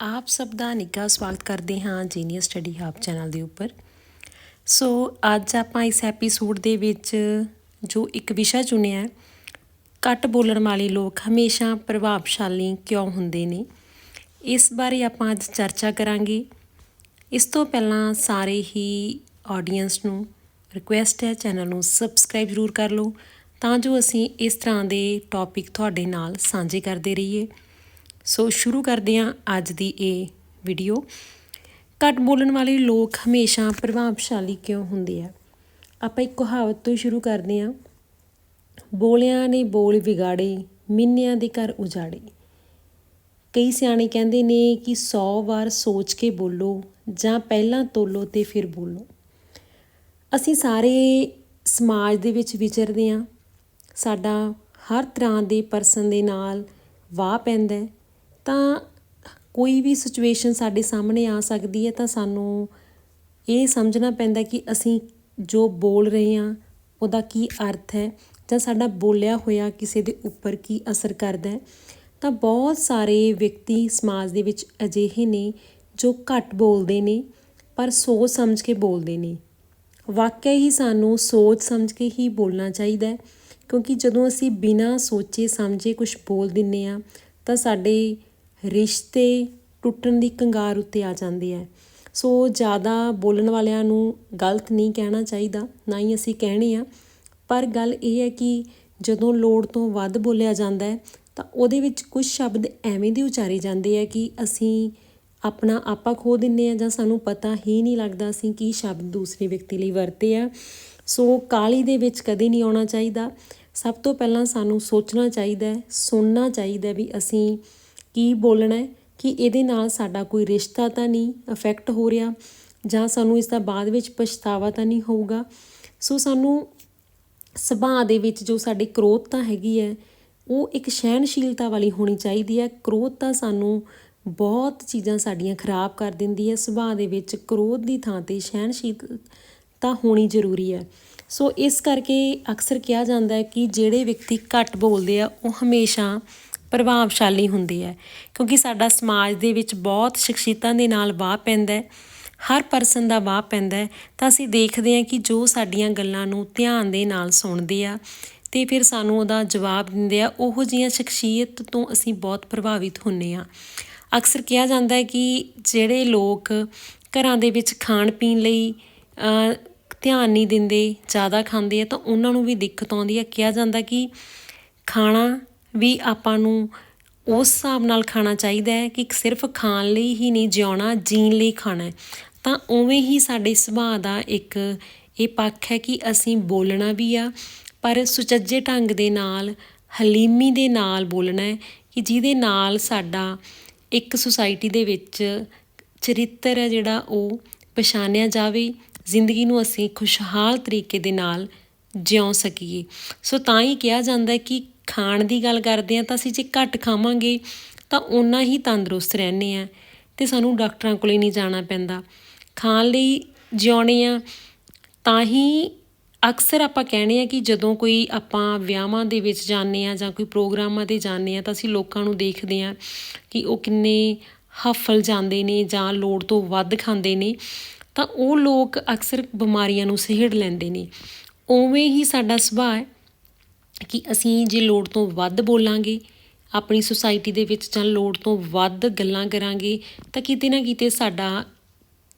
ਆਪ ਸਭ ਦਾ ਨਿੱਘਾ ਸਵਾਗਤ ਕਰਦੇ ਹਾਂ ਜੀਨੀਅਸ ਸਟੱਡੀ ਹੱਬ ਚੈਨਲ ਦੇ ਉੱਪਰ। ਸੋ ਅੱਜ ਆਪਾਂ ਇਸ ਐਪੀਸੋਡ ਦੇ ਵਿੱਚ ਜੋ ਇੱਕ ਵਿਸ਼ਾ ਚੁਣਿਆ ਹੈ, ਘੱਟ ਬੋਲਣ ਵਾਲੇ ਲੋਕ ਹਮੇਸ਼ਾ ਪ੍ਰਭਾਵਸ਼ਾਲੀ ਕਿਉਂ ਹੁੰਦੇ ਨੇ, ਇਸ ਬਾਰੇ ਆਪਾਂ ਅੱਜ ਚਰਚਾ ਕਰਾਂਗੇ। ਇਸ ਤੋਂ ਪਹਿਲਾਂ ਸਾਰੇ ਹੀ ਆਡੀਅנס ਨੂੰ ਰਿਕੁਐਸਟ ਹੈ, ਚੈਨਲ ਨੂੰ ਸਬਸਕ੍ਰਾਈਬ ਜ਼ਰੂਰ ਕਰ ਲਓ, ਤਾਂ ਜੋ ਅਸੀਂ ਇਸ ਤਰ੍ਹਾਂ ਦੇ ਟੌਪਿਕ ਤੁਹਾਡੇ ਨਾਲ ਸਾਂਝੇ ਕਰਦੇ ਰਹੀਏ। ਸੋ ਸ਼ੁਰੂ ਕਰਦੇ ਹਾਂ ਅੱਜ ਦੀ ਇਹ ਵੀਡੀਓ ਘੱਟ ਬੋਲਣ ਵਾਲੇ ਲੋਕ ਹਮੇਸ਼ਾ ਪ੍ਰਭਾਵਸ਼ਾਲੀ ਕਿਉਂ ਹੁੰਦੇ ਆ? ਆਪਾਂ ਇੱਕ ਕਹਾਵਤ ਤੋਂ ਸ਼ੁਰੂ ਕਰਦੇ ਹਾਂ। ਬੋਲਿਆਂ ਨੇ ਬੋਲ ਵਿਗਾੜੇ, ਮਿੰਨਿਆਂ ਦੇ ਘਰ ਉਜਾੜੇ। ਕਈ ਸਿਆਣੇ ਕਹਿੰਦੇ ਨੇ ਕਿ 100 ਵਾਰ ਸੋਚ ਕੇ ਬੋਲੋ ਜਾਂ ਪਹਿਲਾਂ ਤੋਲੋ ਤੇ ਫਿਰ ਬੋਲੋ। ਅਸੀਂ ਸਾਰੇ ਸਮਾਜ ਦੇ ਵਿੱਚ ਵਿਚਰਦੇ ਹਾਂ। ਸਾਡਾ ਹਰ ਤਰ੍ਹਾਂ ਦੇ ਪਰਸਨ ਦੇ ਨਾਲ ਵਾਹ ਪੈਂਦਾ ਤਾਂ ਕੋਈ ਵੀ ਸਿਚੁਏਸ਼ਨ ਸਾਡੇ ਸਾਹਮਣੇ ਆ ਸਕਦੀ ਹੈ ਤਾਂ ਸਾਨੂੰ ਇਹ ਸਮਝਣਾ ਪੈਂਦਾ ਕਿ ਅਸੀਂ ਜੋ ਬੋਲ ਰਹੇ ਹਾਂ, ਉਹਦਾ ਕੀ ਅਰਥ ਹੈ ਜਾਂ ਸਾਡਾ ਬੋਲਿਆ ਹੋਇਆ ਕਿਸੇ ਦੇ ਉੱਪਰ ਕੀ ਅਸਰ ਕਰਦਾ ਹੈ। ਤਾਂ ਬਹੁਤ ਸਾਰੇ ਵਿਅਕਤੀ ਸਮਾਜ ਦੇ ਵਿੱਚ ਅਜਿਹੇ ਨੇ ਜੋ ਘੱਟ ਬੋਲਦੇ ਨੇ ਪਰ ਸੋਚ ਸਮਝ ਕੇ ਬੋਲਦੇ ਨੇ। ਵਾਕਿਆ ਹੀ ਸਾਨੂੰ ਸੋਚ ਸਮਝ ਕੇ ਹੀ ਬੋਲਣਾ ਚਾਹੀਦਾ ਹੈ ਕਿਉਂਕਿ ਜਦੋਂ ਅਸੀਂ ਬਿਨਾਂ ਸੋਚੇ ਸਮਝੇ ਕੁਝ ਬੋਲ ਦਿੰਨੇ ਆ ਤਾਂ ਸਾਡੇ ਰਿਸ਼ਤੇ ਟੁੱਟਣ ਦੀ ਕੰਗਾਰ ਉੱਤੇ ਆ ਜਾਂਦੇ ਹੈ ਸੋ ਜ਼ਿਆਦਾ ਬੋਲਣ ਵਾਲਿਆਂ ਨੂੰ ਗਲਤ ਨਹੀਂ ਕਹਿਣਾ ਚਾਹੀਦਾ, ਨਾ ਹੀ ਅਸੀਂ ਕਹਿਣੇ ਆ। ਪਰ ਗੱਲ ਇਹ ਹੈ ਕਿ ਜਦੋਂ ਲੋੜ ਤੋਂ ਵੱਧ ਬੋਲਿਆ ਜਾਂਦਾ ਹੈ, ਤਾਂ ਉਹਦੇ ਵਿੱਚ ਕੁਝ ਸ਼ਬਦ ਐਵੇਂ ਦੇ ਉਚਾਰੇ ਜਾਂਦੇ ਆ ਕਿ ਅਸੀਂ ਆਪਣਾ ਆਪਾ ਖੋ ਦਿੰਨੇ ਆ ਜਾਂ ਸਾਨੂੰ ਪਤਾ ਹੀ ਨਹੀਂ ਲੱਗਦਾ ਅਸੀਂ ਕੀ ਸ਼ਬਦ ਦੂਸਰੇ ਵਿਅਕਤੀ ਲਈ ਵਰਤੇ ਆ। ਸੋ ਕਾਲੀ ਦੇ ਵਿੱਚ ਕਦੇ ਨਹੀਂ ਆਉਣਾ ਚਾਹੀਦਾ। ਸਭ ਤੋਂ ਪਹਿਲਾਂ ਸਾਨੂੰ ਸੋਚਣਾ ਚਾਹੀਦਾ ਹੈ, ਸੁਣਨਾ ਚਾਹੀਦਾ ਵੀ ਅਸੀਂ ਕੀ ਬੋਲਣਾ ਕਿ ਇਹਦੇ ਨਾਲ ਸਾਡਾ ਕੋਈ ਰਿਸ਼ਤਾ ਤਾਂ ਨਹੀਂ ਅਫੈਕਟ ਹੋ ਰਿਹਾ ਜਾਂ ਸਾਨੂੰ ਇਸ ਦਾ ਬਾਅਦ ਵਿੱਚ ਪਛਤਾਵਾ ਤਾਂ ਨਹੀਂ ਹੋਊਗਾ। ਸੋ ਸਾਨੂੰ ਸੁਭਾਅ ਦੇ ਵਿੱਚ ਜੋ ਸਾਡੀ ਕ੍ਰੋਧਤਾ ਹੈਗੀ ਹੈ, ਉਹ ਇੱਕ ਸਹਿਣਸ਼ੀਲਤਾ ਵਾਲੀ ਹੋਣੀ ਚਾਹੀਦੀ ਹੈ। ਕ੍ਰੋਧ ਤਾਂ ਸਾਨੂੰ ਬਹੁਤ ਚੀਜ਼ਾਂ ਸਾਡੀਆਂ ਖਰਾਬ ਕਰ ਦਿੰਦੀ ਹੈ। ਸੁਭਾਅ ਦੇ ਵਿੱਚ ਕ੍ਰੋਧ ਦੀ ਥਾਂ ਤੇ ਸਹਿਣਸ਼ੀਲਤਾ ਹੋਣੀ ਜ਼ਰੂਰੀ ਹੈ। ਸੋ ਇਸ ਕਰਕੇ ਅਕਸਰ ਕਿਹਾ ਜਾਂਦਾ ਹੈ ਕਿ ਜਿਹੜੇ ਵਿਅਕਤੀ ਘੱਟ ਬੋਲਦੇ ਆ, ਉਹ ਹਮੇਸ਼ਾ ਪ੍ਰਭਾਵਸ਼ਾਲੀ ਹੁੰਦੀ ਹੈ, ਕਿਉਂਕਿ ਸਾਡਾ ਸਮਾਜ ਦੇ ਵਿੱਚ ਬਹੁਤ ਸ਼ਖਸੀਅਤਾਂ ਦੇ ਨਾਲ ਵਾਹ ਪੈਂਦਾ ਹੈ, ਹਰ ਪਰਸਨ ਦਾ ਵਾਹ ਪੈਂਦਾ ਹੈ, ਤਾਂ ਅਸੀਂ ਦੇਖਦੇ ਹਾਂ ਕਿ ਜੋ ਸਾਡੀਆਂ ਗੱਲਾਂ ਨੂੰ ਧਿਆਨ ਦੇ ਨਾਲ ਸੁਣਦੇ ਆ ਤੇ ਫਿਰ ਸਾਨੂੰ ਉਹਦਾ ਜਵਾਬ ਦਿੰਦੇ ਆ, ਉਹੋ ਜੀਆਂ ਸ਼ਖਸੀਅਤ ਤੋਂ ਅਸੀਂ ਬਹੁਤ ਪ੍ਰਭਾਵਿਤ ਹੁੰਨੇ ਆ ਅਕਸਰ ਕਿਹਾ ਜਾਂਦਾ ਹੈ ਕਿ ਜਿਹੜੇ ਲੋਕ ਘਰਾਂ ਦੇ ਵਿੱਚ ਖਾਣ ਪੀਣ ਲਈ ਧਿਆਨ ਨਹੀਂ ਦਿੰਦੇ, ਜ਼ਿਆਦਾ ਖਾਂਦੇ ਆ, ਤਾਂ ਉਹਨਾਂ ਨੂੰ ਵੀ ਦਿੱਕਤ ਆਉਂਦੀ ਹੈ। ਕਿਹਾ ਜਾਂਦਾ ਕਿ ਖਾਣਾ ਵੀ ਆਪਾਂ ਨੂੰ ਉਸ ਹਿਸਾਬ ਨਾਲ ਖਾਣਾ ਚਾਹੀਦਾ ਹੈ ਕਿ ਸਿਰਫ ਖਾਣ ਲਈ ਹੀ ਨਹੀਂ, ਜਿਉਣਾ, ਜੀਣ ਲਈ ਖਾਣਾ ਤਾਂ ਉਵੇਂ ਹੀ ਸਾਡੇ ਸੁਭਾਅ ਦਾ ਇੱਕ ਇਹ ਪੱਖ ਹੈ ਕਿ ਅਸੀਂ ਬੋਲਣਾ ਵੀ ਆ, ਪਰ ਸੁਚੱਜੇ ਢੰਗ ਦੇ ਨਾਲ, ਹਲੀਮੀ ਦੇ ਨਾਲ ਬੋਲਣਾ ਹੈ ਕਿ ਜਿਹਦੇ ਨਾਲ ਸਾਡਾ ਇੱਕ ਸੁਸਾਇਟੀ ਦੇ ਵਿੱਚ ਚਰਿੱਤਰ ਹੈ ਜਿਹੜਾ ਉਹ ਪਛਾਣਿਆ ਜਾਵੇ, ਜ਼ਿੰਦਗੀ ਨੂੰ ਅਸੀਂ ਖੁਸ਼ਹਾਲ ਤਰੀਕੇ ਦੇ ਨਾਲ ਜਿਉ ਸਕੀਏ। ਸੋ ਤਾਂ ਹੀ ਕਿਹਾ ਜਾਂਦਾ ਕਿ ਖਾਣ ਦੀ ਗੱਲ ਕਰਦੇ ਆ ਤਾਂ ਅਸੀਂ ਜੇ ਘੱਟ ਖਾਵਾਂਗੇ ਤਾਂ ਓਨਾ ਹੀ ਤੰਦਰੁਸਤ ਰਹਿੰਦੇ ਆ ਤੇ ਸਾਨੂੰ ਡਾਕਟਰਾਂ ਕੋਲੇ ਨਹੀਂ ਜਾਣਾ ਪੈਂਦਾ। ਖਾਣ ਲਈ ਜਿਉਣੇ ਆ ਤਾਂ ਹੀ ਅਕਸਰ ਆਪਾਂ ਕਹਿੰਦੇ ਆ ਕਿ ਜਦੋਂ ਕੋਈ ਆਪਾਂ ਵਿਆਹਾਂ ਦੇ ਵਿੱਚ ਜਾਂਦੇ ਆ ਜਾਂ ਕੋਈ ਪ੍ਰੋਗਰਾਮਾਂ ਤੇ ਜਾਂਦੇ ਆ ਤਾਂ ਅਸੀਂ ਲੋਕਾਂ ਨੂੰ ਦੇਖਦੇ ਆ ਕਿ ਉਹ ਕਿੰਨੇ ਹਫਲ ਜਾਂਦੇ ਨੇ ਜਾਂ ਲੋੜ ਤੋਂ ਵੱਧ ਖਾਂਦੇ ਨੇ ਤਾਂ ਉਹ ਲੋਕ ਅਕਸਰ ਬਿਮਾਰੀਆਂ ਨੂੰ ਸਹਿੜ ਲੈਂਦੇ ਨੇ। ਉਵੇਂ ਹੀ ਸਾਡਾ ਸੁਭਾਅ ਹੈ। ਕਿ ਅਸੀਂ ਜੇ ਲੋੜ ਤੋਂ ਵੱਧ ਬੋਲਾਂਗੇ, ਆਪਣੀ ਸੁਸਾਇਟੀ ਦੇ ਵਿੱਚ ਜਾਂ ਲੋੜ ਤੋਂ ਵੱਧ ਗੱਲਾਂ ਕਰਾਂਗੇ, ਤਾਂ ਕਿਤੇ ਨਾ ਕਿਤੇ ਸਾਡਾ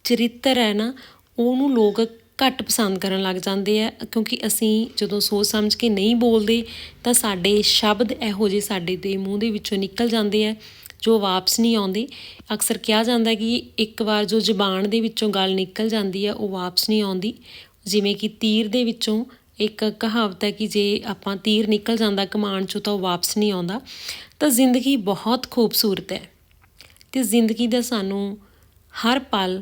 ਚਰਿੱਤਰ ਹੈ ਨਾ, ਉਹਨੂੰ ਲੋਕ ਘੱਟ ਪਸੰਦ ਕਰਨ ਲੱਗ ਜਾਂਦੇ ਆ, ਕਿਉਂਕਿ ਅਸੀਂ ਜਦੋਂ ਸੋਚ ਸਮਝ ਕੇ ਨਹੀਂ ਬੋਲਦੇ, ਤਾਂ ਸਾਡੇ ਸ਼ਬਦ ਇਹੋ ਜਿਹੇ ਸਾਡੇ ਦੇ ਮੂੰਹ ਦੇ ਵਿੱਚੋਂ ਨਿਕਲ ਜਾਂਦੇ ਆ, ਜੋ ਵਾਪਸ ਨਹੀਂ ਆਉਂਦੇ। ਅਕਸਰ ਕਿਹਾ ਜਾਂਦਾ ਕਿ ਇੱਕ ਵਾਰ ਜੋ ਜ਼ੁਬਾਨ ਦੇ ਵਿੱਚੋਂ ਗੱਲ ਨਿਕਲ ਜਾਂਦੀ ਹੈ ਉਹ ਵਾਪਸ ਨਹੀਂ ਆਉਂਦੀ। ਜਿਵੇਂ ਕਿ ਤੀਰ ਦੇ ਵਿੱਚੋਂ ਇੱਕ ਕਹਾਵਤ ਹੈ ਕਿ ਜੇ ਆਪਾਂ ਤੀਰ ਨਿਕਲ ਜਾਂਦਾ ਕਮਾਨ ਚੋਂ ਤਾਂ ਉਹ ਵਾਪਸ ਨਹੀਂ ਆਉਂਦਾ, ਤਾਂ ਜ਼ਿੰਦਗੀ ਬਹੁਤ ਖੂਬਸੂਰਤ ਹੈ। ਤੇ ਜ਼ਿੰਦਗੀ ਦਾ ਸਾਨੂੰ ਹਰ ਪਲ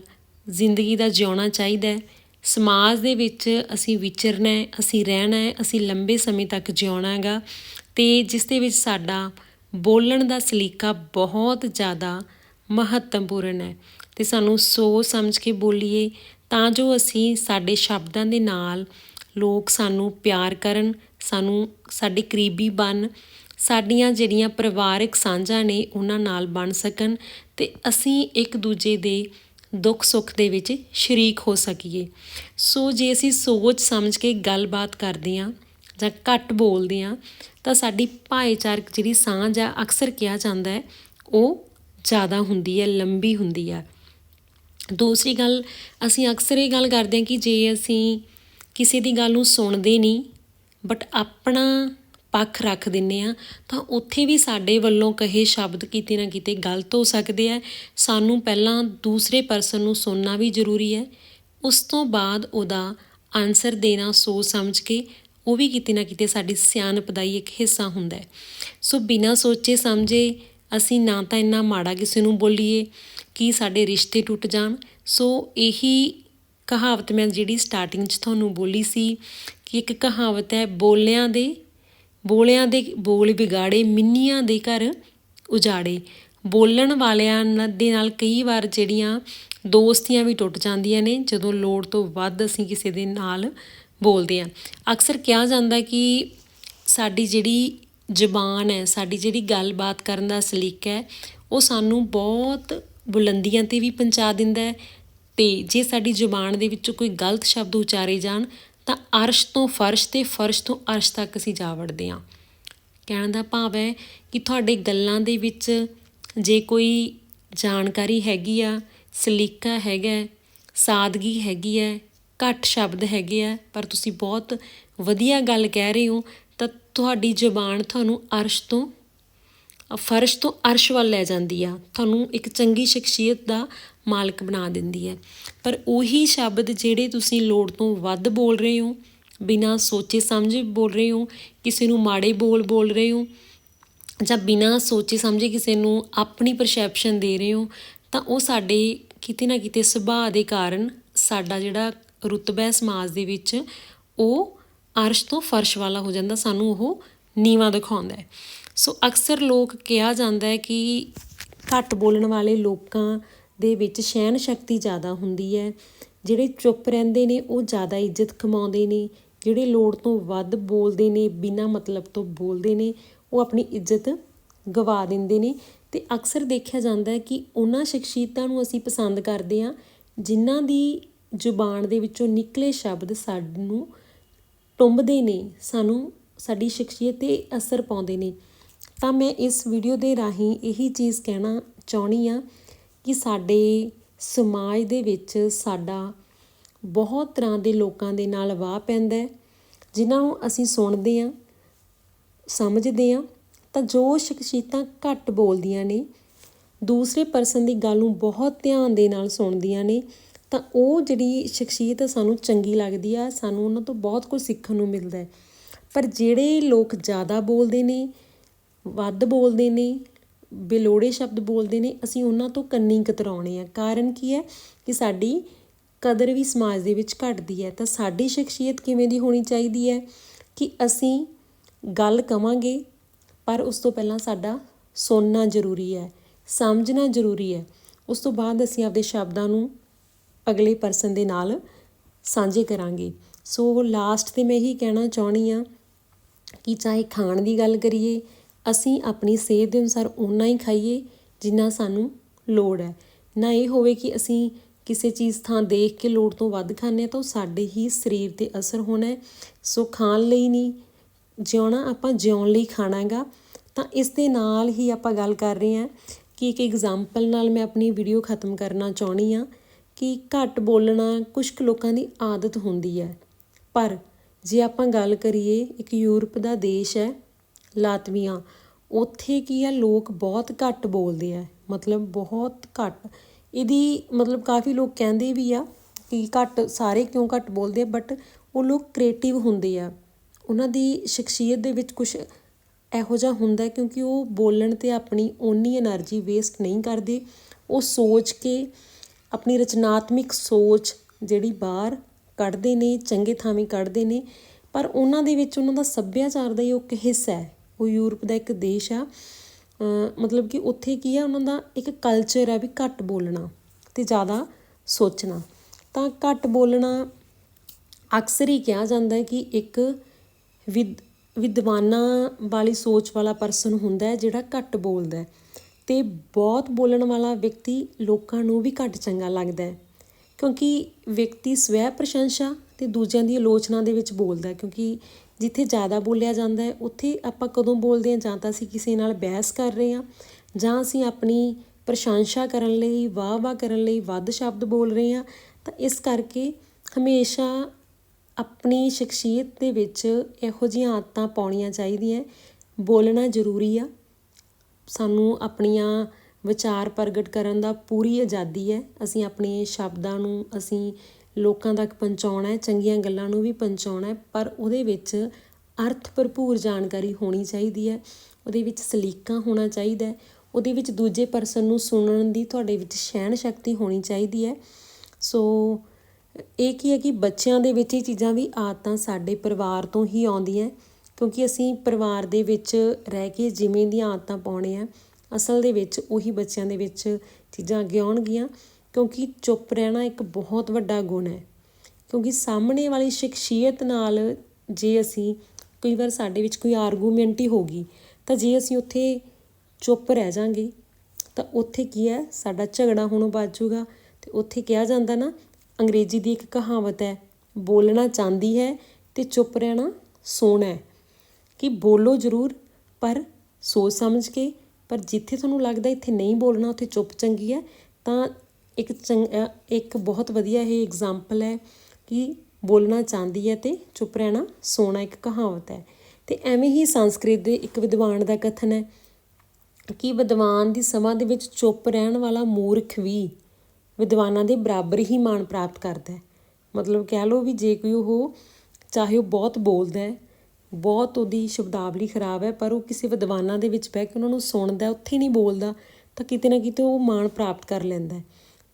ਜ਼ਿੰਦਗੀ ਦਾ ਜਿਉਣਾ ਚਾਹੀਦਾ ਹੈ। ਸਮਾਜ ਦੇ ਵਿੱਚ ਅਸੀਂ ਵਿਚਰਨਾ ਹੈ, ਅਸੀਂ ਰਹਿਣਾ ਹੈ, ਅਸੀਂ ਲੰਬੇ ਸਮੇਂ ਤੱਕ ਜਿਉਣਾ ਹੈਗਾ ਤੇ ਜਿਸ ਦੇ ਵਿੱਚ ਸਾਡਾ ਬੋਲਣ ਦਾ ਸਲੀਕਾ ਬਹੁਤ ਜ਼ਿਆਦਾ ਮਹੱਤਵਪੂਰਨ ਹੈ। ਤੇ ਸਾਨੂੰ ਸੋਚ ਸਮਝ ਕੇ ਬੋਲੀਏ ਤਾਂ ਜੋ ਅਸੀਂ ਸਾਡੇ ਸ਼ਬਦਾਂ ਦੇ ਨਾਲ ਲੋਕ ਸਾਨੂੰ ਪਿਆਰ ਕਰਨ, ਸਾਨੂੰ ਸਾਡੇ ਕਰੀਬੀ ਬਣ, ਸਾਡੀਆਂ ਜਿਹੜੀਆਂ ਪਰਿਵਾਰਕ ਸਾਂਝਾਂ ਨੇ ਉਹਨਾਂ ਨਾਲ ਬਣ ਸਕਣ ਅਤੇ ਅਸੀਂ ਇੱਕ ਦੂਜੇ ਦੇ ਦੁੱਖ ਸੁੱਖ ਦੇ ਵਿੱਚ ਸ਼ਰੀਕ ਹੋ ਸਕੀਏ। ਸੋ ਜੇ ਅਸੀਂ ਸੋਚ ਸਮਝ ਕੇ ਗੱਲਬਾਤ ਕਰਦੇ ਹਾਂ ਜਾਂ ਘੱਟ ਬੋਲਦੇ ਹਾਂ, ਤਾਂ ਸਾਡੀ ਭਾਈਚਾਰਕ ਜਿਹੜੀ ਸਾਂਝ ਆ ਅਕਸਰ ਕਿਹਾ ਜਾਂਦਾ ਹੈ, ਉਹ ਜ਼ਿਆਦਾ ਹੁੰਦੀ ਹੈ, ਲੰਬੀ ਹੁੰਦੀ ਹੈ ਦੂਸਰੀ ਗੱਲ, ਅਸੀਂ ਅਕਸਰ ਇਹ ਗੱਲ ਕਰਦੇ ਹਾਂ ਕਿ ਜੇ ਅਸੀਂ ਕਿਸੇ ਦੀ ਗੱਲ ਨੂੰ ਸੁਣਦੇ ਨਹੀਂ ਬਟ ਆਪਣਾ ਪੱਖ ਰੱਖ ਦਿੰਨੇ ਆ ਤਾਂ ਉੱਥੇ ਵੀ ਸਾਡੇ ਵੱਲੋਂ ਕਹੇ ਸ਼ਬਦ ਕਿਤੇ ਨਾ ਕਿਤੇ ਗਲਤ ਹੋ ਸਕਦੇ ਆ ਸਾਨੂੰ ਪਹਿਲਾਂ ਦੂਸਰੇ ਪਰਸਨ ਨੂੰ ਸੁਣਨਾ ਵੀ ਜ਼ਰੂਰੀ ਹੈ। ਉਸ ਤੋਂ ਬਾਅਦ ਉਹਦਾ ਆਨਸਰ ਦੇਣਾ ਸੋਚ ਸਮਝ ਕੇ ਉਹ ਵੀ ਕਿਤੇ ਨਾ ਕਿਤੇ ਸਾਡੀ ਸਿਆਣਪ ਦਾ ਹੀ ਇੱਕ ਹਿੱਸਾ ਹੁੰਦਾ ਹੈ। ਸੋ ਬਿਨਾਂ ਸੋਚੇ ਸਮਝੇ ਅਸੀਂ ਨਾ ਤਾਂ ਇੰਨਾ ਮਾੜਾ ਕਿਸੇ ਨੂੰ ਬੋਲੀਏ ਕਿ ਸਾਡੇ ਰਿਸ਼ਤੇ ਟੁੱਟ ਜਾਣ। ਸੋ ਇਹੀ ਕਹਾਵਤ ਮੈਂ ਜਿਹੜੀ ਸਟਾਰਟਿੰਗ 'ਚ ਤੁਹਾਨੂੰ ਬੋਲੀ ਸੀ ਕਿ ਇੱਕ ਕਹਾਵਤ ਹੈ, ਬੋਲਿਆਂ ਦੇ ਬੋਲਿਆਂ ਦੇ ਬੋਲ ਵਿਗਾੜੇ, ਮਿੰਨੀਆਂ ਦੇ ਘਰ ਉਜਾੜੇ। ਬੋਲਣ ਵਾਲਿਆਂ ਦੇ ਨਾਲ ਕਈ ਵਾਰ ਜਿਹੜੀਆਂ ਦੋਸਤੀਆਂ ਵੀ ਟੁੱਟ ਜਾਂਦੀਆਂ ਨੇ, ਜਦੋਂ ਲੋੜ ਤੋਂ ਵੱਧ ਅਸੀਂ ਕਿਸੇ ਦੇ ਨਾਲ ਬੋਲਦੇ ਹਾਂ। ਅਕਸਰ ਕਿਹਾ ਜਾਂਦਾ ਕਿ ਸਾਡੀ ਜਿਹੜੀ ਜ਼ਬਾਨ ਹੈ, ਸਾਡੀ ਜਿਹੜੀ ਗੱਲਬਾਤ ਕਰਨ ਦਾ ਸਲੀਕਾ ਹੈ, ਉਹ ਸਾਨੂੰ ਬਹੁਤ ਬੁਲੰਦੀਆਂ ਤੇ ਵੀ ਪਹੁੰਚਾ ਦਿੰਦਾ ਹੈ ਤੇ ਜੇ ਸਾਡੀ ਜ਼ੁਬਾਨ ਦੇ ਵਿੱਚੋਂ ਕੋਈ ਗਲਤ ਸ਼ਬਦ ਉਚਾਰੇ ਜਾਣ, ਤਾਂ ਅਰਸ਼ ਤੋਂ ਫਰਸ਼ ਤੇ ਫਰਸ਼ ਤੋਂ ਅਰਸ਼ ਤੱਕ ਅਸੀਂ ਜਾ ਵੜਦੇ ਹਾਂ। ਕਹਿਣ ਦਾ ਭਾਵ ਹੈ ਕਿ ਤੁਹਾਡੇ ਗੱਲਾਂ ਦੇ ਵਿੱਚ ਜੇ ਕੋਈ ਜਾਣਕਾਰੀ ਹੈਗੀ ਆ, ਸਲੀਕਾ ਹੈਗਾ, ਸਾਦਗੀ ਹੈਗੀ ਹੈ ਘੱਟ ਸ਼ਬਦ ਹੈਗੇ ਆ, ਪਰ ਤੁਸੀਂ ਬਹੁਤ ਵਧੀਆ ਗੱਲ ਕਹਿ ਰਹੇ ਹੋ, ਤਾਂ ਤੁਹਾਡੀ ਜ਼ੁਬਾਨ ਤੁਹਾਨੂੰ ਅਰਸ਼ ਤੋਂ, ਫਰਸ਼ ਤੋਂ ਅਰਸ਼ ਵੱਲ ਲੈ ਜਾਂਦੀ ਆ। ਤੁਹਾਨੂੰ ਇੱਕ ਚੰਗੀ ਸ਼ਖਸੀਅਤ ਦਾ ਮਾਲਕ ਬਣਾ ਦਿੰਦੀ ਹੈ। ਪਰ ਉਹੀ ਸ਼ਬਦ ਜਿਹੜੇ ਤੁਸੀਂ ਲੋੜ ਤੋਂ ਵੱਧ ਬੋਲ ਰਹੇ ਹੋ, ਬਿਨਾਂ ਸੋਚੇ ਸਮਝੇ ਬੋਲ ਰਹੇ ਹੋ, ਕਿਸੇ ਨੂੰ ਮਾੜੇ ਬੋਲ ਬੋਲ ਰਹੇ ਹੋ, ਜਾਂ ਬਿਨਾਂ ਸੋਚੇ ਸਮਝੇ ਕਿਸੇ ਨੂੰ ਆਪਣੀ ਪਰਸੈਪਸ਼ਨ ਦੇ ਰਹੇ ਹੋ, ਤਾਂ ਉਹ ਸਾਡੇ ਕਿਤੇ ਨਾ ਕਿਤੇ ਸੁਭਾਅ ਦੇ ਕਾਰਨ ਸਾਡਾ ਜਿਹੜਾ ਰੁਤਬਾ ਹੈ ਸਮਾਜ ਦੇ ਵਿੱਚ, ਉਹ ਅਰਸ਼ ਤੋਂ ਫਰਸ਼ ਵਾਲਾ ਹੋ ਜਾਂਦਾ, ਸਾਨੂੰ ਉਹ ਨੀਵਾ ਦਿਖਾਉਂਦਾ ਹੈ। ਸੋ ਅਕਸਰ ਲੋਕ ਕਿਹਾ ਜਾਂਦਾ ਹੈ ਕਿ ਘੱਟ ਬੋਲਣ ਵਾਲੇ ਲੋਕਾਂ ਦੇ ਵਿੱਚ ਸਹਿਣ ਸ਼ਕਤੀ ਜ਼ਿਆਦਾ ਹੁੰਦੀ ਹੈ। ਜਿਹੜੇ ਚੁੱਪ ਰਹਿੰਦੇ ਨੇ, ਉਹ ਜ਼ਿਆਦਾ ਇੱਜ਼ਤ ਕਮਾਉਂਦੇ ਨੇ। ਜਿਹੜੇ ਲੋੜ ਤੋਂ ਵੱਧ ਬੋਲਦੇ ਨੇ, ਬਿਨਾਂ ਮਤਲਬ ਤੋਂ ਬੋਲਦੇ ਨੇ, ਉਹ ਆਪਣੀ ਇੱਜ਼ਤ ਗਵਾ ਦਿੰਦੇ ਨੇ। ਤੇ ਅਕਸਰ ਦੇਖਿਆ ਜਾਂਦਾ ਹੈ ਕਿ ਉਹਨਾਂ ਸ਼ਖਸੀਅਤਾਂ ਨੂੰ ਅਸੀਂ ਪਸੰਦ ਕਰਦੇ ਹਾਂ, ਜਿਨ੍ਹਾਂ ਦੀ ਜ਼ੁਬਾਨ ਦੇ ਵਿੱਚੋਂ ਨਿਕਲੇ ਸ਼ਬਦ ਸਾਨੂੰ ਟੁੰਬਦੇ ਨੇ, ਸਾਨੂੰ ਸਾਡੀ ਸ਼ਖਸੀਅਤ ਤੇ ਅਸਰ ਪਾਉਂਦੇ ਨੇ। ਤਾਂ ਮੈਂ ਇਸ ਵੀਡੀਓ ਦੇ ਰਾਹੀਂ ਇਹੀ ਚੀਜ਼ ਕਹਿਣਾ ਚਾਹਣੀ ਆ ਕਿ ਸਾਡੇ ਸਮਾਜ ਦੇ ਵਿੱਚ ਸਾਡਾ ਬਹੁਤ ਤਰ੍ਹਾਂ ਦੇ ਲੋਕਾਂ ਦੇ ਨਾਲ ਵਾਹ ਪੈਂਦਾ ਜਿਨ੍ਹਾਂ ਨੂੰ ਅਸੀਂ ਸੁਣਦੇ ਹਾਂ, ਸਮਝਦੇ ਹਾਂ, ਤਾਂ ਜੋ ਸ਼ਖਸੀਅਤਾਂ ਘੱਟ ਬੋਲਦੀਆਂ ਨੇ, ਦੂਸਰੇ ਪਰਸਨ ਦੀ ਗੱਲ ਨੂੰ ਬਹੁਤ ਧਿਆਨ ਦੇ ਨਾਲ ਸੁਣਦੀਆਂ ਨੇ, ਤਾਂ ਉਹ ਜਿਹੜੀ ਸ਼ਖਸੀਅਤ ਸਾਨੂੰ ਚੰਗੀ ਲੱਗਦੀ ਆ, ਸਾਨੂੰ ਉਹਨਾਂ ਤੋਂ ਬਹੁਤ ਕੁਝ ਸਿੱਖਣ ਨੂੰ ਮਿਲਦਾ ਹੈ। ਪਰ ਜਿਹੜੇ ਲੋਕ ਜ਼ਿਆਦਾ ਬੋਲਦੇ ਨੇ, ਵੱਧ ਬੋਲਦੇ ਨੇ ਬੇਲੋੜੇ ਸ਼ਬਦ ਬੋਲਦੇ ਨੇ, ਅਸੀਂ ਉਹਨਾਂ ਤੋਂ ਕੰਨੀ ਕਤਰਾਉਣੇ ਆ। ਕਾਰਨ ਕੀ ਹੈ ਕਿ ਸਾਡੀ ਕਦਰ ਵੀ ਸਮਾਜ ਦੇ ਵਿੱਚ ਘਟਦੀ ਹੈ। ਤਾਂ ਸਾਡੀ ਸ਼ਖਸੀਅਤ ਕਿਵੇਂ ਦੀ ਹੋਣੀ ਚਾਹੀਦੀ ਹੈ ਕਿ ਅਸੀਂ ਗੱਲ ਕਵਾਂਗੇ, ਪਰ ਉਸ ਤੋਂ ਪਹਿਲਾਂ ਸਾਡਾ ਸੁਣਨਾ ਜ਼ਰੂਰੀ ਹੈ, ਸਮਝਣਾ ਜ਼ਰੂਰੀ ਹੈ। ਉਸ ਤੋਂ ਬਾਅਦ ਅਸੀਂ ਆਪਦੇ ਸ਼ਬਦਾਂ ਨੂੰ ਅਗਲੇ ਪਰਸਨ ਦੇ ਨਾਲ ਸਾਂਝੇ ਕਰਾਂਗੇ। ਸੋ ਲਾਸਟ ਤੇ ਮੈਂ ਇਹੀ ਕਹਿਣਾ ਚਾਹਣੀ ਆ ਕਿ ਚਾਹੇ ਖਾਣ ਦੀ ਗੱਲ ਕਰੀਏ ਅਸੀਂ ਆਪਣੀ ਸਿਹਤ ਦੇ ਅਨੁਸਾਰ ਓਨਾ ਹੀ ਖਾਈਏ ਜਿੰਨਾ ਸਾਨੂੰ ਲੋੜ ਹੈ। ਨਾ ਇਹ ਹੋਵੇ ਕਿ ਅਸੀਂ ਕਿਸੇ ਚੀਜ਼ ਥਾਂ ਦੇਖ ਕੇ ਲੋੜ ਤੋਂ ਵੱਧ ਖਾਂਦੇ ਹਾਂ ਤਾਂ ਉਹ ਸਾਡੇ ਹੀ ਸਰੀਰ ਤੇ ਅਸਰ ਹੋਣਾ ਹੈ। ਸੋ ਖਾਣ ਲਈ ਨਹੀਂ, ਜਿਉਣਾ ਆਪਾਂ ਜਿਉਣ ਲਈ ਖਾਣਾ ਹੈਗਾ ਤਾਂ ਇਸ ਦੇ ਨਾਲ ਹੀ ਆਪਾਂ ਗੱਲ ਕਰ ਰਹੇ ਹਾਂ ਕਿ ਇੱਕ ਐਗਜ਼ਾਮਪਲ ਨਾਲ ਮੈਂ ਆਪਣੀ ਵੀਡੀਓ ਖਤਮ ਕਰਨਾ ਚਾਹਣੀ ਆ ਕਿ ਘੱਟ ਬੋਲਣਾ ਕੁਝ ਕੁ ਲੋਕਾਂ ਦੀ ਆਦਤ ਹੁੰਦੀ ਹੈ। ਪਰ ਜੇ ਆਪਾਂ ਗੱਲ ਕਰੀਏ ਇੱਕ ਯੂਰਪ ਦਾ ਦੇਸ਼ ਹੈ ਲਾਤਵੀਆਂ। ਉੱਥੇ ਕੀ ਆ, ਲੋਕ ਬਹੁਤ ਘੱਟ ਬੋਲਦੇ ਆ। ਮਤਲਬ ਬਹੁਤ ਘੱਟ। ਇਹਦੀ ਮਤਲਬ ਕਾਫੀ ਲੋਕ ਕਹਿੰਦੇ ਵੀ ਆ ਕਿ ਘੱਟ, ਸਾਰੇ ਕਿਉਂ ਘੱਟ ਬੋਲਦੇ ਆ ਬਟ ਉਹ ਲੋਕ ਕ੍ਰੀਏਟਿਵ ਹੁੰਦੇ ਆ। ਉਹਨਾਂ ਦੀ ਸ਼ਖਸੀਅਤ ਦੇ ਵਿੱਚ ਕੁਝ ਇਹੋ ਜਿਹਾ ਹੁੰਦਾ ਕਿਉਂਕਿ ਉਹ ਬੋਲਣ ਤੇ ਆਪਣੀ ਓਨੀ એનર્ਜੀ ਵੇਸਟ ਨਹੀਂ ਕਰਦੇ। ਉਹ ਸੋਚ ਕੇ ਆਪਣੀ ਰਚਨਾਤਮਿਕ ਸੋਚ ਜਿਹੜੀ ਬਾਹਰ ਕੱਢਦੇ ਨੇ, ਚੰਗੇ ਥਾਵੇਂ ਕੱਢਦੇ ਨੇ, ਪਰ ਉਹਨਾਂ ਦੇ ਵਿੱਚ ਉਹਨਾਂ ਦਾ ਸੱਭਿਆਚਾਰ ਦਾ ਹੀ ਉਹ ਇੱਕ ਹਿੱਸਾ ਹੈ। ਉਹ ਯੂਰਪ ਦਾ ਇੱਕ ਦੇਸ਼ ਆ। ਮਤਲਬ ਕਿ ਉੱਥੇ ਕੀ ਆ, ਉਹਨਾਂ ਦਾ ਇੱਕ ਕਲਚਰ ਆ ਵੀ ਘੱਟ ਬੋਲਣਾ ਤੇ ਜ਼ਿਆਦਾ ਸੋਚਣਾ। ਤਾਂ ਘੱਟ ਬੋਲਣਾ ਅਕਸਰ ਹੀ ਕਿਹਾ ਜਾਂਦਾ ਹੈ ਕਿ ਇੱਕ ਵਿਦ, ਵਿਦਵਾਨਾਂ ਵਾਲੀ ਸੋਚ ਵਾਲਾ ਪਰਸਨ ਹੁੰਦਾ ਹੈ ਜਿਹੜਾ ਘੱਟ ਬੋਲਦਾ ਹੈ। ਤੇ ਬਹੁਤ ਬੋਲਣ ਵਾਲਾ ਵਿਅਕਤੀ ਲੋਕਾਂ ਨੂੰ ਵੀ ਘੱਟ ਚੰਗਾ ਲੱਗਦਾ ਹੈ। ਕਿਉਂਕਿ ਵਿਅਕਤੀ ਸਵੈ ਪ੍ਰਸ਼ੰਸਾ ਤੇ ਦੂਜਿਆਂ ਦੀ ਆਲੋਚਨਾ ਦੇ ਵਿੱਚ ਬੋਲਦਾ ਕਿਉਂਕਿ ਜਿੱਥੇ ਜ਼ਿਆਦਾ ਬੋਲਿਆ ਜਾਂਦਾ ਹੈ, ਉੱਥੇ ਆਪਾਂ ਕਦੋਂ ਬੋਲਦੇ ਹਾਂ ਜਾਂ ਤਾਂ ਅਸੀਂ ਕਿਸੇ ਨਾਲ ਬਹਿਸ ਕਰ ਰਹੇ ਹਾਂ ਜਾਂ ਅਸੀਂ ਆਪਣੀ ਪ੍ਰਸ਼ੰਸਾ ਕਰਨ ਲਈ ਵਾਹ ਵਾਹ ਕਰਨ ਲਈ ਵੱਧ ਸ਼ਬਦ ਬੋਲ ਰਹੇ ਹਾਂ, ਤਾਂ ਇਸ ਕਰਕੇ ਹਮੇਸ਼ਾ ਆਪਣੀ ਸ਼ਖਸੀਅਤ ਦੇ ਵਿੱਚ ਇਹੋ ਜਿਹੀਆਂ ਆਦਤਾਂ ਪਾਉਣੀਆਂ ਚਾਹੀਦੀਆਂ ਬੋਲਣਾ ਜ਼ਰੂਰੀ ਆ। ਸਾਨੂੰ ਆਪਣੀਆਂ ਵਿਚਾਰ ਪ੍ਰਗਟ ਕਰਨ ਦਾ ਪੂਰੀ ਆਜ਼ਾਦੀ ਹੈ। ਅਸੀਂ ਆਪਣੇ ਸ਼ਬਦਾਂ ਨੂੰ ਅਸੀਂ ਲੋਕਾਂ ਤੱਕ ਪਹੁੰਚਾਉਣਾ ਹੈ, ਚੰਗੀਆਂ ਗੱਲਾਂ ਨੂੰ ਵੀ ਪਹੁੰਚਾਉਣਾ ਹੈ, ਪਰ ਉਹਦੇ ਵਿੱਚ ਅਰਥ ਭਰਪੂਰ ਜਾਣਕਾਰੀ ਹੋਣੀ ਚਾਹੀਦੀ ਹੈ, ਉਹਦੇ ਵਿੱਚ ਸਲੀਕਾ ਹੋਣਾ ਚਾਹੀਦਾ ਹੈ, ਉਹਦੇ ਵਿੱਚ ਦੂਜੇ ਪਰਸਨ ਨੂੰ ਸੁਣਨ ਦੀ ਤੁਹਾਡੇ ਵਿੱਚ ਸਹਿਣ ਸ਼ਕਤੀ ਹੋਣੀ ਚਾਹੀਦੀ ਹੈ। ਸੋ ਇਹ ਕੀ ਹੈ ਕਿ ਬੱਚਿਆਂ ਦੇ ਵਿੱਚ ਇਹ ਚੀਜ਼ਾਂ ਵੀ ਆਦਤਾਂ ਸਾਡੇ ਪਰਿਵਾਰ ਤੋਂ ਹੀ ਆਉਂਦੀਆਂ ਕਿਉਂਕਿ ਅਸੀਂ ਪਰਿਵਾਰ ਦੇ ਵਿੱਚ ਰਹਿ ਕੇ ਜਿਵੇਂ ਦੀਆਂ ਆਦਤਾਂ ਪਾਉਣੇ ਆ ਅਸਲ ਦੇ ਵਿੱਚ ਉਹੀ ਬੱਚਿਆਂ ਦੇ ਵਿੱਚ ਚੀਜ਼ਾਂ ਅੱਗੇ ਆਉਣਗੀਆਂ। ਕਿਉਂਕਿ ਚੁੱਪ ਰਹਿਣਾ ਇੱਕ ਬਹੁਤ ਵੱਡਾ ਗੁਣ ਹੈ। ਕਿਉਂਕਿ ਸਾਹਮਣੇ ਵਾਲੀ ਸ਼ਖਸੀਅਤ ਨਾਲ ਜੇ ਅਸੀਂ ਕਈ ਵਾਰ ਸਾਡੇ ਵਿੱਚ ਕੋਈ ਆਰਗੂਮੈਂਟ ਹੀ ਹੋਗੀ ਤਾਂ ਜੇ ਅਸੀਂ ਉੱਥੇ ਚੁੱਪ ਰਹਿ ਜਾਾਂਗੇ, ਤਾਂ ਉੱਥੇ ਕੀ ਹੈ? ਸਾਡਾ ਝਗੜਾ ਹੋਣੋਂ ਬਚ ਜਾਊਗਾ। ਤੇ ਉੱਥੇ ਕਿਹਾ ਜਾਂਦਾ ਨਾ, ਅੰਗਰੇਜ਼ੀ ਦੀ ਇੱਕ ਕਹਾਵਤ ਹੈ, ਬੋਲਣਾ ਚਾਹੁੰਦੀ ਹੈ ਤੇ ਚੁੱਪ ਰਹਿਣਾ ਸੋਹਣਾ ਹੈ। ਕਿ ਬੋਲੋ ਜ਼ਰੂਰ, ਪਰ ਸੋਚ ਸਮਝ ਕੇ, ਪਰ ਜਿੱਥੇ ਤੁਹਾਨੂੰ ਲੱਗਦਾ ਇੱਥੇ ਨਹੀਂ ਬੋਲਣਾ, ਉੱਥੇ ਚੁੱਪ ਚੰਗੀ ਹੈ, ਤਾਂ ਇੱਕ ਚੰਗਾ ਇੱਕ ਬਹੁਤ ਵਧੀਆ ਇਹ ਐਗਜ਼ਾਮਪਲ ਹੈ ਕਿ ਬੋਲਣਾ ਚਾਹੁੰਦੀ ਹੈ ਤੇ ਚੁੱਪ ਰਹਿਣਾ ਸੋਹਣਾ ਇੱਕ ਕਹਾਵਤ ਹੈ। ਤੇ ਐਵੇਂ ਹੀ ਸੰਸਕ੍ਰਿਤ ਦੇ ਇੱਕ ਵਿਦਵਾਨ ਦਾ ਕਥਨ ਹੈ ਕਿ ਵਿਦਵਾਨ ਦੀ ਸਮਾਂ ਦੇ ਵਿੱਚ ਚੁੱਪ ਰਹਿਣ ਵਾਲਾ ਮੂਰਖ ਵੀ ਵਿਦਵਾਨਾਂ ਦੇ ਬਰਾਬਰ ਹੀ ਮਾਣ ਪ੍ਰਾਪਤ ਕਰਦਾ ਹੈ। ਮਤਲਬ ਕਹਿ ਲਓ ਵੀ ਜੇ ਕੋਈ ਉਹ ਚਾਹੇ ਉਹ ਬਹੁਤ ਬੋਲਦਾ ਹੈ, ਬਹੁਤ ਉਹਦੀ ਸ਼ਬਦਾਵਲੀ ਖਰਾਬ ਹੈ, ਪਰ ਉਹ ਕਿਸੇ ਵਿਦਵਾਨਾਂ ਦੇ ਵਿੱਚ ਬਹਿ ਕੇ ਉਹਨਾਂ ਨੂੰ ਸੁਣਦਾ ਉੱਥੇ ਨਹੀਂ ਬੋਲਦਾ, ਤਾਂ ਕਿਤੇ ਨਾ ਕਿਤੇ ਉਹ ਮਾਣ ਪ੍ਰਾਪਤ ਕਰ ਲੈਂਦਾ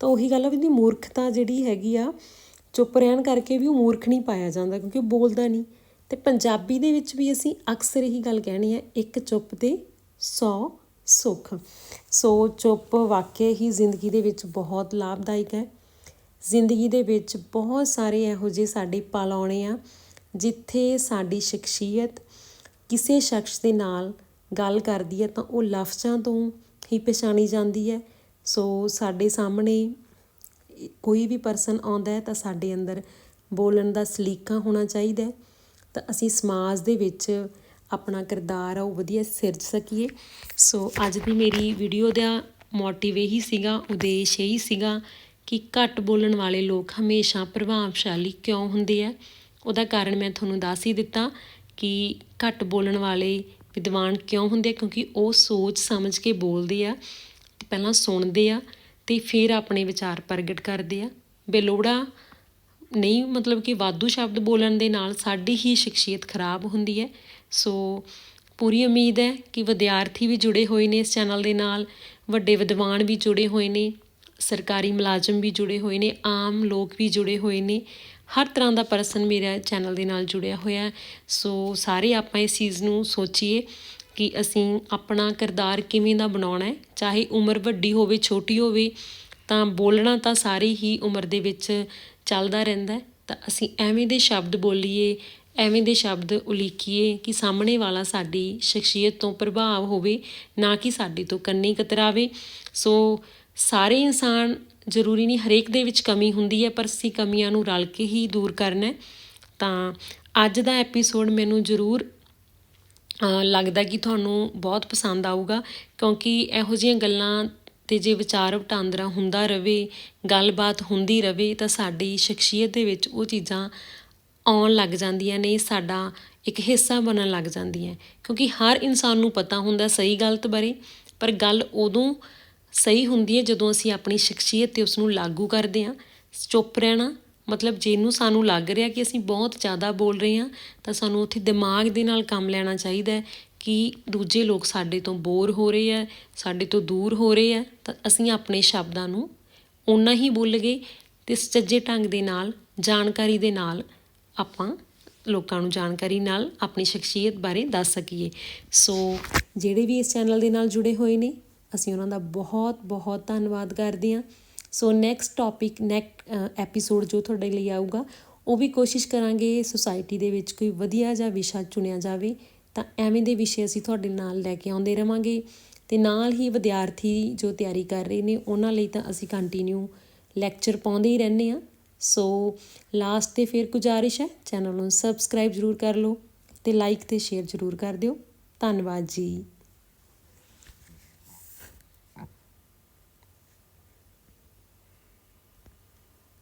ਤਾਂ ਉਹੀ ਗੱਲ ਆ ਵੀ ਦੀ ਮੂਰਖਤਾ ਜਿਹੜੀ ਹੈਗੀ ਆ, ਚੁੱਪ ਰਹਿਣ ਕਰਕੇ ਵੀ ਉਹ ਮੂਰਖ ਨਹੀਂ ਪਾਇਆ ਜਾਂਦਾ ਕਿਉਂਕਿ ਉਹ ਬੋਲਦਾ ਨਹੀਂ। ਤੇ ਪੰਜਾਬੀ ਦੇ ਵਿੱਚ ਵੀ ਅਸੀਂ ਅਕਸਰ ਇਹੀ ਗੱਲ ਕਹਿਣੀ ਹੈ ਇੱਕ ਚੁੱਪ ਤੇ 100 ਸੁੱਖ। ਸੋ ਚੁੱਪ ਵਾਕਿਆ ਹੀ ਜ਼ਿੰਦਗੀ ਦੇ ਵਿੱਚ ਬਹੁਤ ਲਾਭਦਾਇਕ ਹੈ। ਜ਼ਿੰਦਗੀ ਦੇ ਵਿੱਚ ਬਹੁਤ ਸਾਰੇ ਇਹੋ ਜਿਹੇ ਸਾਡੇ ਪਲ ਆਉਣੇ ਆ, ਜਿੱਥੇ ਸਾਡੀ ਸ਼ਖਸੀਅਤ ਕਿਸੇ ਸ਼ਖਸ ਦੇ ਨਾਲ ਗੱਲ ਕਰਦੀ ਹੈ ਤਾਂ ਉਹ ਲਫ਼ਜ਼ਾਂ ਤੋਂ ਹੀ ਪਛਾਣੀ ਜਾਂਦੀ ਹੈ। ਸੋ ਸਾਡੇ ਸਾਹਮਣੇ ਕੋਈ ਵੀ ਪਰਸਨ ਆਉਂਦਾ ਹੈ ਤਾਂ ਸਾਡੇ ਅੰਦਰ ਬੋਲਣ ਦਾ ਸਲੀਕਾ ਹੋਣਾ ਚਾਹੀਦਾ ਤਾਂ ਅਸੀਂ ਸਮਾਜ ਦੇ ਵਿੱਚ ਆਪਣਾ ਕਿਰਦਾਰ ਆ, ਉਹ ਵਧੀਆ ਸਿਰਜ ਸਕੀਏ। ਸੋ ਅੱਜ ਦੀ ਮੇਰੀ ਵੀਡੀਓ ਦਾ ਮੋਟਿਵ ਇਹੀ ਸੀਗਾ, ਉਦੇਸ਼ ਇਹੀ ਸੀਗਾ ਕਿ ਘੱਟ ਬੋਲਣ ਵਾਲੇ ਲੋਕ ਹਮੇਸ਼ਾ ਪ੍ਰਭਾਵਸ਼ਾਲੀ ਕਿਉਂ ਹੁੰਦੇ ਆ? ਉਹਦਾ ਕਾਰਨ ਮੈਂ ਤੁਹਾਨੂੰ ਦੱਸ ਹੀ ਦਿੱਤਾ ਕਿ ਘੱਟ ਬੋਲਣ ਵਾਲੇ ਵਿਦਵਾਨ ਕਿਉਂ ਹੁੰਦੇ ਆ? ਕਿਉਂਕਿ ਉਹ ਸੋਚ ਸਮਝ ਕੇ ਬੋਲਦੇ ਆ। ਪਹਿਲਾਂ ਸੁਣਦੇ ਆ ਤੇ ਫਿਰ ਆਪਣੇ ਵਿਚਾਰ ਪ੍ਰਗਟ ਕਰਦੇ ਆ। ਬੇਲੋੜਾ ਨਹੀਂ, ਮਤਲਬ ਕਿ ਵਾਧੂ ਸ਼ਬਦ ਬੋਲਣ ਦੇ ਨਾਲ ਸਾਡੀ ਹੀ ਸ਼ਖਸੀਅਤ ਖਰਾਬ ਹੁੰਦੀ ਹੈ। ਸੋ ਪੂਰੀ ਉਮੀਦ ਹੈ ਕਿ ਵਿਦਿਆਰਥੀ ਵੀ ਜੁੜੇ ਹੋਏ ਨੇ ਇਸ ਚੈਨਲ ਦੇ ਨਾਲ, ਵੱਡੇ ਵਿਦਵਾਨ ਵੀ ਜੁੜੇ ਹੋਏ ਨੇ, ਸਰਕਾਰੀ ਮੁਲਾਜ਼ਮ ਵੀ ਜੁੜੇ ਹੋਏ ਨੇ, ਆਮ ਲੋਕ ਵੀ ਜੁੜੇ ਹੋਏ ਨੇ। ਹਰ ਤਰ੍ਹਾਂ ਦਾ ਪਰਸਨ ਮੇਰਾ ਚੈਨਲ ਦੇ ਨਾਲ ਜੁੜਿਆ ਹੋਇਆ ਸੋ ਸਾਰੇ ਆਪਾਂ ਇਸ ਚੀਜ਼ ਨੂੰ ਸੋਚੀਏ ਕਿ ਅਸੀਂ ਆਪਣਾ ਕਿਰਦਾਰ ਕਿਵੇਂ ਦਾ ਬਣਾਉਣਾ ਹੈ। ਚਾਹੇ ਉਮਰ ਵੱਡੀ ਹੋਵੇ, ਛੋਟੀ ਹੋਵੇ, ਤਾਂ ਬੋਲਣਾ ਤਾਂ ਸਾਰੀ ਹੀ ਉਮਰ ਦੇ ਵਿੱਚ ਚੱਲਦਾ ਰਹਿੰਦਾ ਤਾਂ ਅਸੀਂ ਐਵੇਂ ਦੇ ਸ਼ਬਦ ਬੋਲੀਏ, ਐਵੇਂ ਦੇ ਸ਼ਬਦ ਉਲੀਕੀਏ ਕਿ ਸਾਹਮਣੇ ਵਾਲਾ ਸਾਡੀ ਸ਼ਖਸੀਅਤ ਤੋਂ ਪ੍ਰਭਾਵ ਹੋਵੇ, ਨਾ ਕਿ ਸਾਡੇ ਤੋਂ ਕੰਨੀ ਕਤਰਾਵੇ। ਸੋ ਸਾਰੇ ਇਨਸਾਨ ਜ਼ਰੂਰੀ ਨਹੀਂ, ਹਰੇਕ ਦੇ ਵਿੱਚ ਕਮੀ ਹੁੰਦੀ ਹੈ, ਪਰ ਅਸੀਂ ਕਮੀਆਂ ਨੂੰ ਰਲ ਕੇ ਹੀ ਦੂਰ ਕਰਨਾ ਤਾਂ ਅੱਜ ਦਾ ਐਪੀਸੋਡ ਮੈਨੂੰ ਜ਼ਰੂਰ ਲੱਗਦਾ ਕਿ ਤੁਹਾਨੂੰ ਬਹੁਤ ਪਸੰਦ ਆਊਗਾ, ਕਿਉਂਕਿ ਇਹੋ ਜਿਹੀਆਂ ਗੱਲਾਂ ਤੇ ਜੇ ਵਿਚਾਰ ਵਟਾਂਦਰਾ ਹੁੰਦਾ ਰਵੇ, ਗੱਲਬਾਤ ਹੁੰਦੀ ਰਵੇ, ਤਾਂ ਸਾਡੀ ਸ਼ਖਸੀਅਤ ਦੇ ਵਿੱਚ ਉਹ ਚੀਜ਼ਾਂ ਆਉਣ ਲੱਗ ਜਾਂਦੀਆਂ ਨੇ, ਸਾਡਾ ਇੱਕ ਹਿੱਸਾ ਬਣਨ ਲੱਗ ਜਾਂਦੀਆਂ। ਕਿਉਂਕਿ ਹਰ ਇਨਸਾਨ ਨੂੰ ਪਤਾ ਹੁੰਦਾ ਸਹੀ ਗਲਤ ਬਾਰੇ, ਪਰ ਗੱਲ ਉਦੋਂ ਸਹੀ ਹੁੰਦੀ ਹੈ ਜਦੋਂ ਅਸੀਂ ਆਪਣੀ ਸ਼ਖਸੀਅਤ ਤੇ ਉਸ ਨੂੰ ਲਾਗੂ ਕਰਦੇ ਹਾਂ, ਚੁੱਪ ਰਹਿਣਾ ਮਤਲਬ ਜਿਹਨੂੰ ਸਾਨੂੰ ਲੱਗ ਰਿਹਾ ਕਿ ਅਸੀਂ ਬਹੁਤ ਜ਼ਿਆਦਾ ਬੋਲ ਰਹੇ ਹਾਂ, ਤਾਂ ਸਾਨੂੰ ਉੱਥੇ ਦਿਮਾਗ ਦੇ ਨਾਲ ਕੰਮ ਲੈਣਾ ਚਾਹੀਦਾ ਹੈ ਕਿ ਦੂਜੇ ਲੋਕ ਸਾਡੇ ਤੋਂ ਬੋਰ ਹੋ ਰਹੇ ਆ ਸਾਡੇ ਤੋਂ ਦੂਰ ਹੋ ਰਹੇ ਆ ਤਾਂ ਅਸੀਂ ਆਪਣੇ ਸ਼ਬਦਾਂ ਨੂੰ ਓਨਾ ਹੀ ਬੋਲ ਗਏ ਤੇ ਸੱਜੇ ਢੰਗ ਦੇ ਨਾਲ, ਜਾਣਕਾਰੀ ਦੇ ਨਾਲ ਆਪਾਂ ਲੋਕਾਂ ਨੂੰ ਜਾਣਕਾਰੀ ਨਾਲ ਆਪਣੀ ਸ਼ਖਸੀਅਤ ਬਾਰੇ ਦੱਸ ਸਕੀਏ। ਸੋ ਜਿਹੜੇ ਵੀ ਇਸ ਚੈਨਲ ਦੇ ਨਾਲ ਜੁੜੇ ਹੋਏ ਨੇ, ਅਸੀਂ ਉਹਨਾਂ ਦਾ ਬਹੁਤ ਬਹੁਤ ਧੰਨਵਾਦ ਕਰਦੇ ਹਾਂ। So next topic next episode ਜੋ ਤੁਹਾਡੇ ਲਈ ਆਊਗਾ, ਉਹ ਵੀ ਕੋਸ਼ਿਸ਼ ਕਰਾਂਗੇ ਸੁਸਾਇਟੀ ਦੇ ਵਿੱਚ ਕੋਈ ਵਧੀਆ ਜਿਹਾ ਵਿਸ਼ਾ ਚੁਣਿਆ ਜਾਵੇ, ਤਾਂ ਐਵੇਂ ਦੇ ਵਿਸ਼ੇ ਅਸੀਂ ਤੁਹਾਡੇ ਨਾਲ ਲੈ ਕੇ ਆਉਂਦੇ ਰਵਾਂਗੇ। ਤੇ ਨਾਲ ਹੀ ਵਿਦਿਆਰਥੀ ਜੋ ਤਿਆਰੀ ਕਰ ਰਹੇ ਨੇ, ਉਹਨਾਂ ਲਈ ਤਾਂ ਅਸੀਂ ਕੰਟੀਨਿਊ ਲੈਕਚਰ ਪਾਉਂਦੇ ਹੀ ਰਹਿੰਦੇ ਆ ਸੋ ਲਾਸਟ ਤੇ ਫਿਰ ਗੁਜ਼ਾਰਿਸ਼ ਹੈ ਚੈਨਲ ਨੂੰ ਸਬਸਕ੍ਰਾਈਬ ਜ਼ਰੂਰ ਕਰ ਲਓ ਤੇ ਲਾਈਕ ਤੇ ਸ਼ੇਅਰ ਜ਼ਰੂਰ ਕਰ ਦਿਓ। ਧੰਨਵਾਦ ਜੀ।